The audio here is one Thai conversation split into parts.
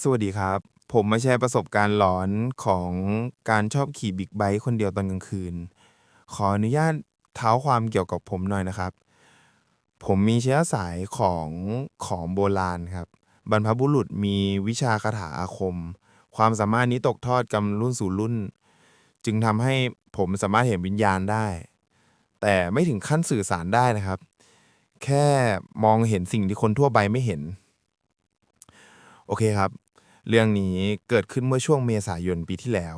สวัสดีครับ ผมมาแชร์ประสบการณ์หลอนของการชอบขี่บิ๊กไบค์คนเดียวตอนกลางคืน ขออนุญาตเท้าความเกี่ยวกับผมหน่อยนะครับ ผมมีเชื้อสายของของโบราณครับ บรรพบุรุษมีวิชาคาถาอาคม ความสามารถนี้ตกทอดกันรุ่นสู่รุ่น จึงทำให้ผมสามารถเห็นวิญญาณได้ แต่ไม่ถึงขั้นสื่อสารได้นะครับ แค่มองเห็นสิ่งที่คนทั่วไปไม่เห็น โอเคครับ เรื่องนี้เกิดขึ้นเมื่อช่วงเมษายนปีที่แล้ว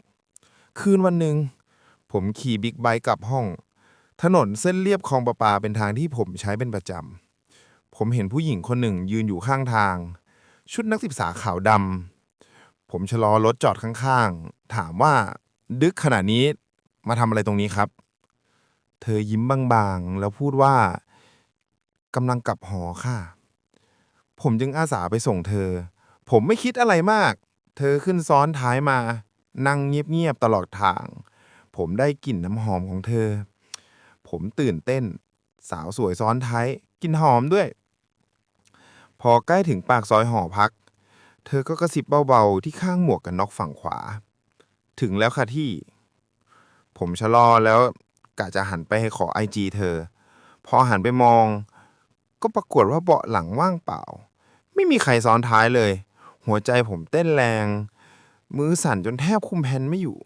2567 คืนวันหนึ่ง ผมขี่บิ๊กไบค์กลับห้อง ถนนเส้นเรียบคลองประปาเป็นทางที่ผมใช้เป็นประจำ ผมเห็นผู้หญิงคนหนึ่งยืนอยู่ข้างทาง ชุดนักศึกษาขาวดำ ผมชะลอรถจอดข้างๆ ถามว่าดึกขนาดนี้มาทำอะไรตรงนี้ครับ เธอยิ้มบางๆ แล้วพูดว่ากำลังกลับหอค่ะ ผมจึงอาสาไปส่งเธอ ผมไม่คิดอะไรมาก เธอขึ้นซ้อนท้ายมา นั่งเงียบๆตลอดทาง ผมได้กลิ่นน้ำหอมของเธอ ผมตื่นเต้น สาวสวยซ้อนท้ายกลิ่นหอมด้วย พอใกล้ถึงปากซอยหอพัก เธอก็กระซิบเบาๆที่ข้างหมวกกันน็อกฝั่งขวา ถึงแล้วค่ะที่ ผมชะลอแล้วกะจะหันไปให้ขอไอจีเธอ พอหันไปมอง ก็ปรากฏว่าเบาะหลังว่างเปล่า ไม่มีใครซ้อนท้ายเลย หัวใจผมเต้นแรง มือสั่นจนแทบคุมแผ่นไม่อยู่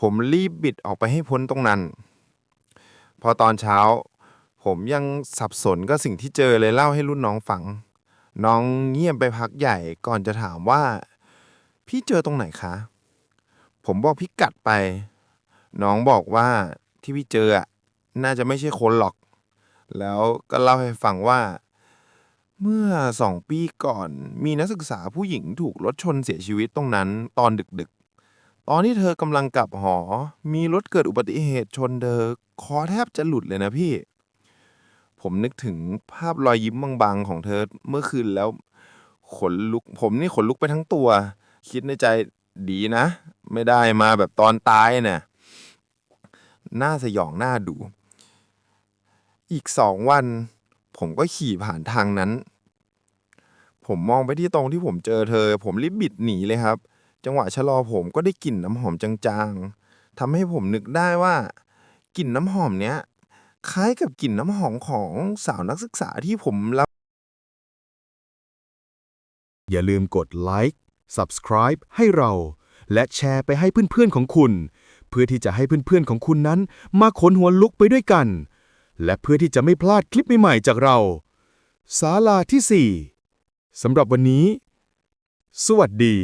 ผมรีบบิดออกไปให้พ้นตรงนั้น พอตอนเช้า ผมยังสับสนก็สิ่งที่เจอเลยเล่าให้รุ่นน้องฟัง น้องเงียบไปพักใหญ่ก่อนจะถามว่า พี่เจอตรงไหนคะ ผมบอกพิกัดไป น้องบอกว่าที่พี่เจออะน่าจะไม่ใช่คนหรอก แล้วก็เล่าให้ฟังว่า เมื่อสองปีก่อน มีนักศึกษาผู้หญิงถูกรถชนเสียชีวิตตรงนั้นตอนดึกๆ ตอนที่เธอกำลังกลับหอ มีรถเกิดอุบัติเหตุชนเธอคอแทบจะหลุดเลยนะพี่ ผมนึกถึงภาพรอยยิ้มบางๆ ของเธอเมื่อคืนแล้ว ขนลุก ผมนี่ขนลุกไปทั้งตัว คิดในใจดีนะ ไม่ได้มาแบบตอนตายเนี่ยน่าสยองน่าดู อีกสองวัน ผมก็ขี่ผ่านทางนั้น ผมมองไปที่ตรงที่ผมเจอเธอ ผมรีบบิดหนีเลยครับ จังหวะชะลอผมก็ได้กลิ่นน้ำหอมจางๆทำให้ผมนึกได้ว่ากลิ่นน้ำหอมเนี้ยคล้ายกับกลิ่นน้ำหอมของสาวนักศึกษาที่ผมรับ อย่าลืมกดไลค์ Subscribe ให้เรา และแชร์ไปให้เพื่อนๆของคุณ เพื่อที่จะให้เพื่อนๆของคุณนั้น มาขนหัวลุกไปด้วยกัน และเพื่อที่จะไม่พลาดคลิปใหม่ๆจากเราศาลาที่ 4สำหรับวันนี้ สวัสดี